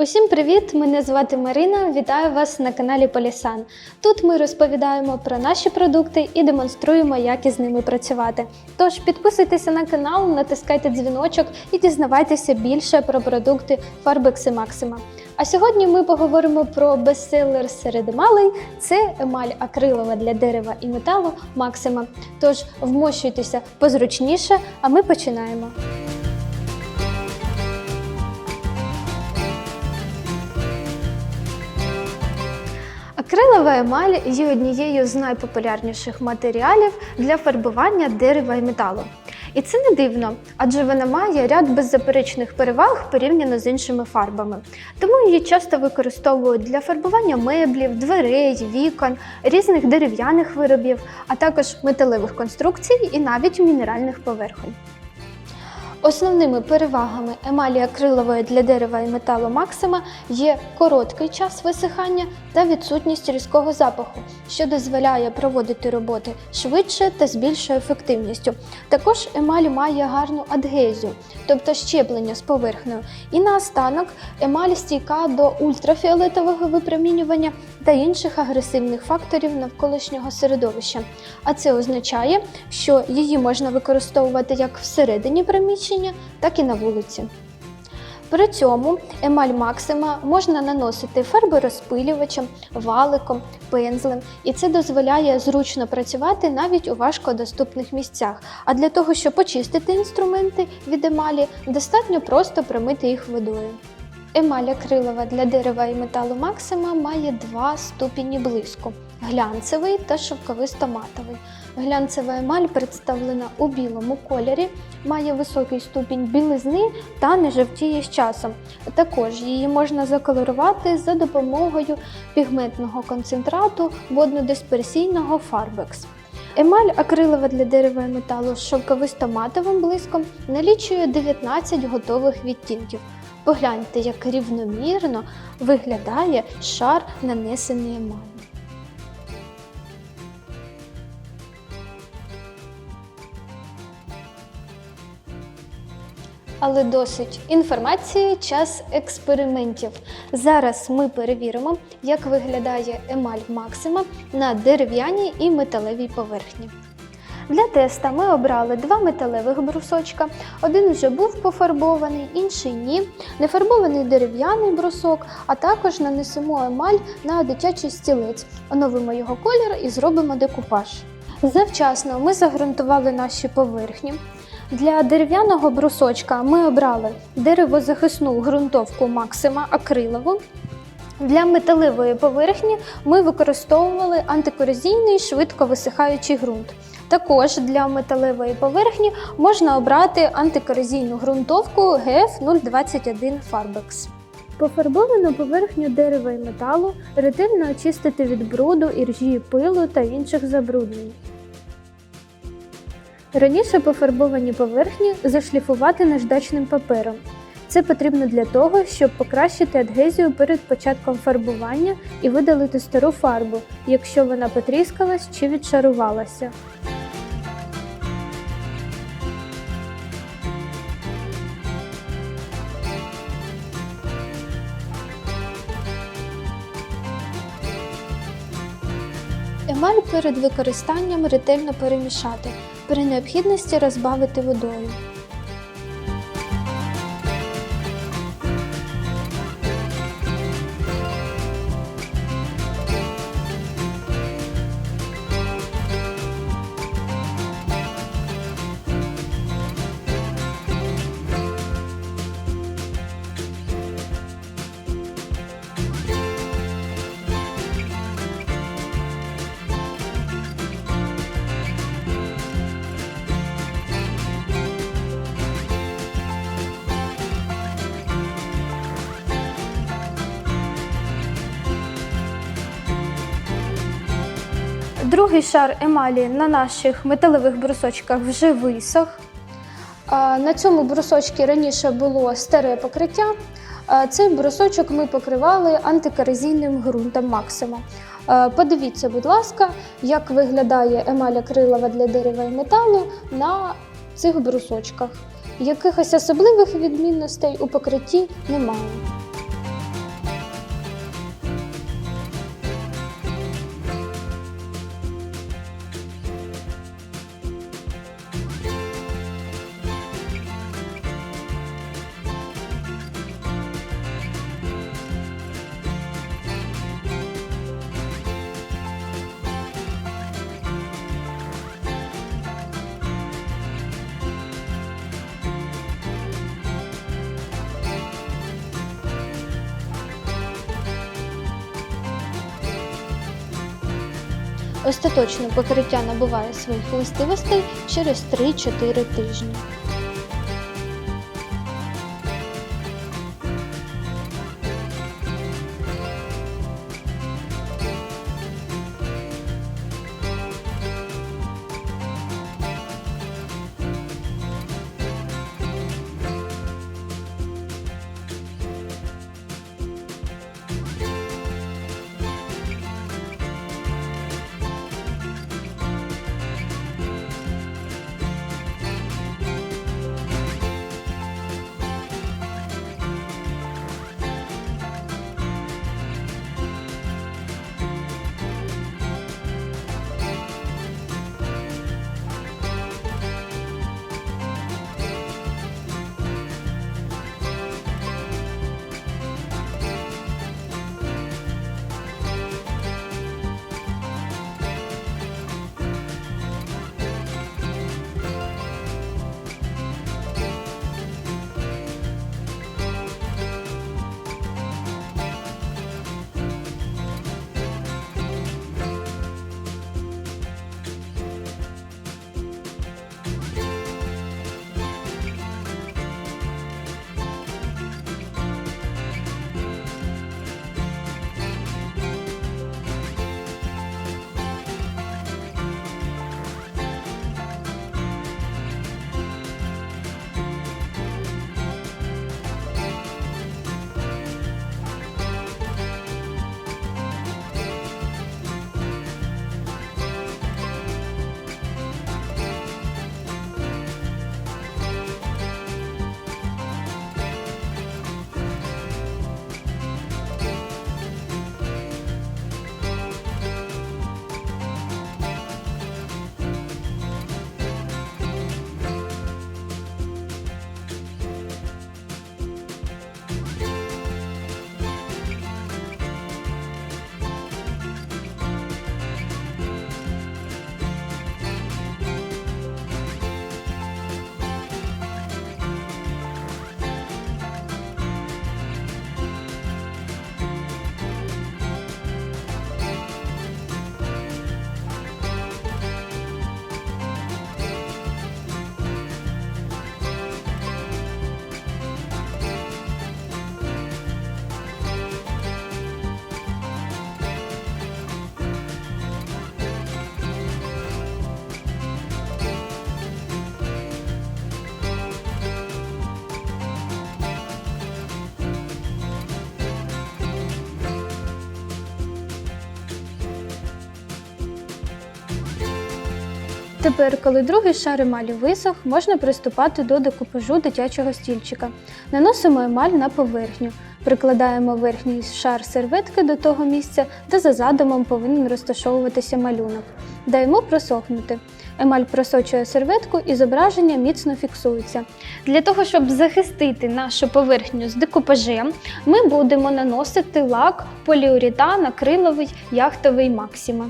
Усім привіт! Мене звати Марина. Вітаю вас на каналі Полісан. Тут ми розповідаємо про наші продукти і демонструємо, як із ними працювати. Тож підписуйтеся на канал, натискайте дзвіночок і дізнавайтеся більше про продукти Farbex Maxima. А сьогодні ми поговоримо про бестселер серед емалей – це емаль акрилова для дерева і металу Maxima. Тож вмощуйтеся позручніше, а ми починаємо. Акрилова емаль є однією з найпопулярніших матеріалів для фарбування дерева і металу. І це не дивно, адже вона має ряд беззаперечних переваг порівняно з іншими фарбами. Тому її часто використовують для фарбування меблів, дверей, вікон, різних дерев'яних виробів, а також металевих конструкцій і навіть мінеральних поверхонь. Основними перевагами емалі акрилової для дерева і металу Максима є короткий час висихання та відсутність різкого запаху, що дозволяє проводити роботи швидше та з більшою ефективністю. Також емаль має гарну адгезію, тобто щеплення з поверхнею. І наостанок емаль стійка до ультрафіолетового випромінювання та інших агресивних факторів навколишнього середовища. А це означає, що її можна використовувати як всередині приміщення, так і на вулиці. При цьому емаль Максима можна наносити фарборозпилювачем, валиком, пензлем, і це дозволяє зручно працювати навіть у важкодоступних місцях. А для того, щоб почистити інструменти від емалі, достатньо просто промити їх водою. Емаль акрилова для дерева і металу Максима має два ступені блиску глянцевий та шовковисто-матовий. Глянцева емаль представлена у білому кольорі, має високий ступінь білизни та не жовтіє з часом. Також її можна заколорувати за допомогою пігментного концентрату воднодисперсійного Farbex. Емаль акрилова для дерева і металу з шовковисто-матовим блиском налічує 19 готових відтінків. Погляньте, як рівномірно виглядає шар нанесений емаллю. Але досить інформації, час експериментів. Зараз ми перевіримо, як виглядає емаль Максима на дерев'яній і металевій поверхні. Для теста ми обрали два металевих брусочка. Один вже був пофарбований, інший ні. Нефарбований дерев'яний брусок, а також нанесемо емаль на дитячий стілець, оновимо його колір і зробимо декупаж. Завчасно ми загрунтували наші поверхні. Для дерев'яного брусочка ми обрали деревозахисну ґрунтовку Максима акрилову. Для металевої поверхні ми використовували антикорозійний швидко висихаючий ґрунт. Також для металевої поверхні можна обрати антикорозійну ґрунтовку GF021 Farbex. Пофарбовану поверхню дерева і металу ретельно очистити від бруду, іржі, пилу та інших забруднень. Раніше пофарбовані поверхні зашліфувати наждачним папером. Це потрібно для того, щоб покращити адгезію перед початком фарбування і видалити стару фарбу, якщо вона потріскалась чи відшарувалася. Емаль перед використанням ретельно перемішати, при необхідності розбавити водою. Другий шар емалі на наших металевих брусочках вже висох. На цьому брусочці раніше було старе покриття. Цей брусочок ми покривали антикорозійним ґрунтом Максима. Подивіться, будь ласка, як виглядає емаль акрилова для дерева і металу на цих брусочках. Якихось особливих відмінностей у покритті немає. Остаточне покриття набуває своїх властивостей через 3-4 тижні. Тепер, коли другий шар емалі висох, можна приступати до декупажу дитячого стільчика. Наносимо емаль на поверхню, прикладаємо верхній шар серветки до того місця, де за задумом повинен розташовуватися малюнок. Даємо просохнути. Емаль просочує серветку і зображення міцно фіксується. Для того, щоб захистити нашу поверхню з декупажем, ми будемо наносити лак поліуретан акриловий яхтовий Максима.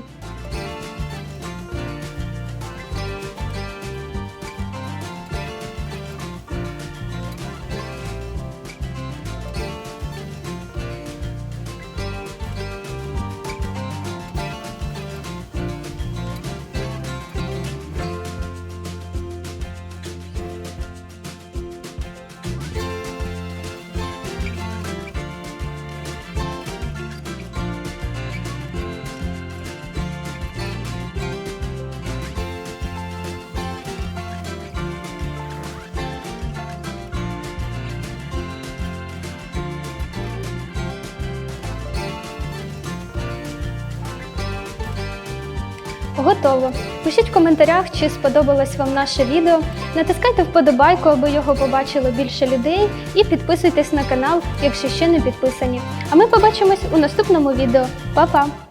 Готово. Пишіть в коментарях, чи сподобалось вам наше відео. Натискайте вподобайку, аби його побачило більше людей, і підписуйтесь на канал, якщо ще не підписані. А ми побачимось у наступному відео. Па-па!